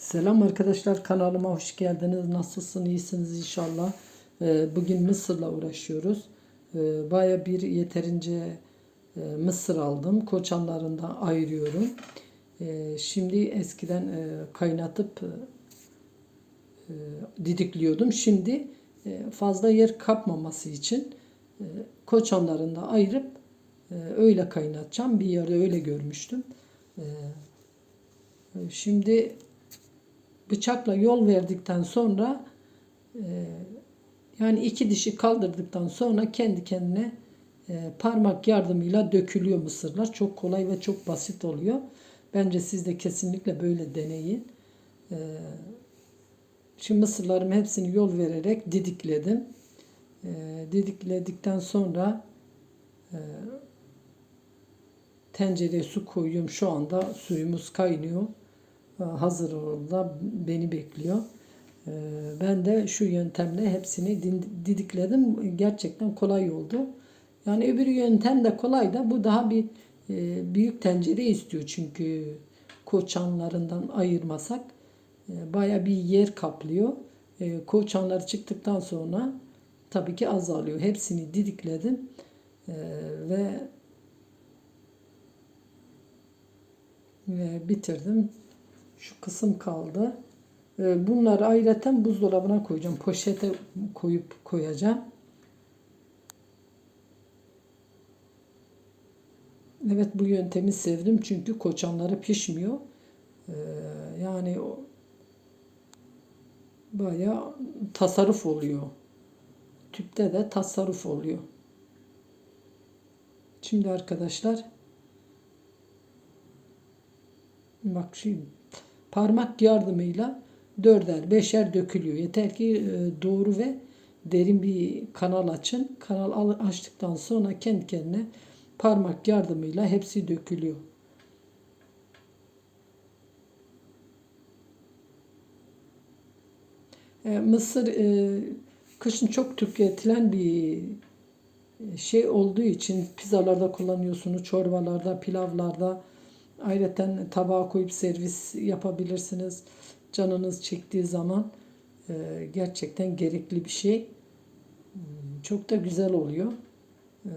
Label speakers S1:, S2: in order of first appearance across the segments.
S1: Selam arkadaşlar kanalıma hoş geldiniz. Nasılsınız? İyisiniz inşallah. Ee, Bugün mısırla uğraşıyoruz. Ee, Baya bir yeterince e, mısır aldım. Koçanlarından ayırıyorum. Ee, Şimdi eskiden e, kaynatıp e, didikliyordum. Şimdi fazla yer kapmaması için e, koçanlarında ayırıp öyle kaynatacağım. Bir yerde öyle görmüştüm. Şimdi bıçakla yol verdikten sonra e, yani iki dişi kaldırdıktan sonra kendi kendine e, parmak yardımıyla dökülüyor mısırlar. Çok kolay ve çok basit oluyor. Bence siz de kesinlikle böyle deneyin. E, şimdi mısırlarımı hepsini yol vererek didikledim. Didikledikten sonra tencereye su koyuyorum. Şu anda suyumuz kaynıyor hazır orada beni bekliyor. Ee, Ben de şu yöntemle hepsini didikledim. Gerçekten kolay oldu. Yani öbür yöntem de kolay da bu daha bir e, büyük tencere istiyor çünkü koçanlarından ayırmasak e, baya bir yer kaplıyor. E, Koçanlar çıktıktan sonra tabii ki azalıyor. Hepsini didikledim ve bitirdim. Şu kısım kaldı. Ee, Bunları ayrıca buzdolabına koyacağım. Poşete koyup koyacağım. Evet bu yöntemi sevdim çünkü koçanları pişmiyor. Ee, Yani o bayağı tasarruf oluyor. Tüpte de tasarruf oluyor. Şimdi arkadaşlar bak şimdi parmak yardımıyla dörder beşer dökülüyor. Yeter ki e, doğru ve derin bir kanal açın. Kanal al- açtıktan sonra kendi kendine parmak yardımıyla hepsi dökülüyor. E, Mısır e, kışın çok tüketilen bir şey olduğu için pizzalarda kullanıyorsunuz, çorbalarda, pilavlarda ayrıca tabağa koyup servis yapabilirsiniz. Canınız çektiği zaman e, gerçekten gerekli bir şey. Hmm, Çok da güzel oluyor. E,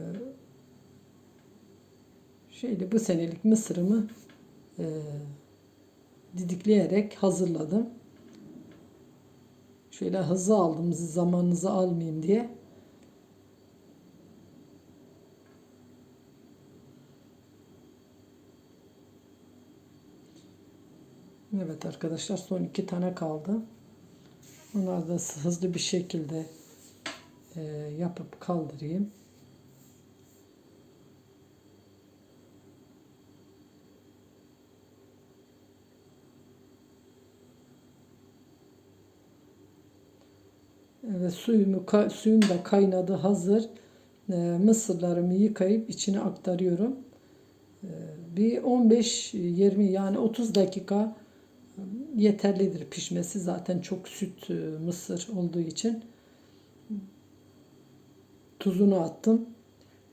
S1: şöyle bu senelik mısırımı e, didikleyerek hazırladım. Şöyle hızlı aldım zamanınızı almayayım diye. Evet arkadaşlar son iki tane kaldı. Onları da hızlı bir şekilde e, yapıp kaldırayım. Evet suyumu suyum da kaynadı hazır. E, mısırlarımı yıkayıp içine aktarıyorum. E, bir 15-20 yani 30 dakika yeterlidir pişmesi. Zaten çok süt e, mısır olduğu için. Tuzunu attım.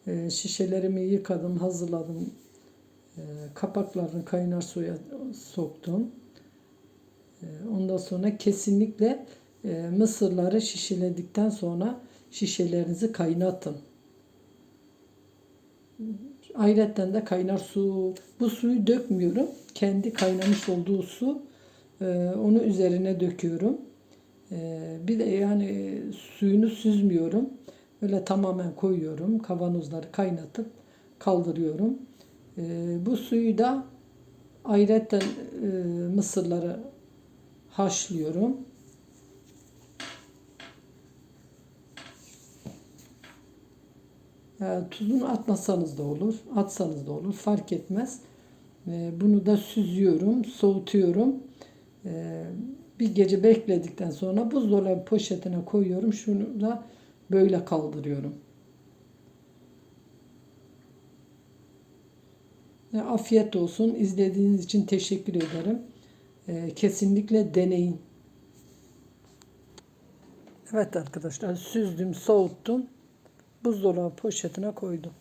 S1: E, Şişelerimi yıkadım, hazırladım. E, Kapaklarını kaynar suya soktum. Ondan sonra kesinlikle mısırları şişeledikten sonra şişelerinizi kaynatın. Ayrıca de kaynar su, bu suyu dökmüyorum. Kendi kaynamış olduğu su, onu üzerine döküyorum. E, bir de yani suyunu süzmüyorum. Öyle tamamen koyuyorum. Kavanozları kaynatıp kaldırıyorum. E, bu suyu da ayrıca e, mısırları haşlıyorum. Tuzunu atmasanız da olur, atsanız da olur, fark etmez. Bunu da süzüyorum, soğutuyorum. E, bir gece bekledikten sonra buzdolabı poşetine koyuyorum. Şunu da böyle kaldırıyorum. E, afiyet olsun. İzlediğiniz için teşekkür ederim. E, kesinlikle deneyin. Evet arkadaşlar süzdüm, soğuttum. Buzdolabı poşetine koydum.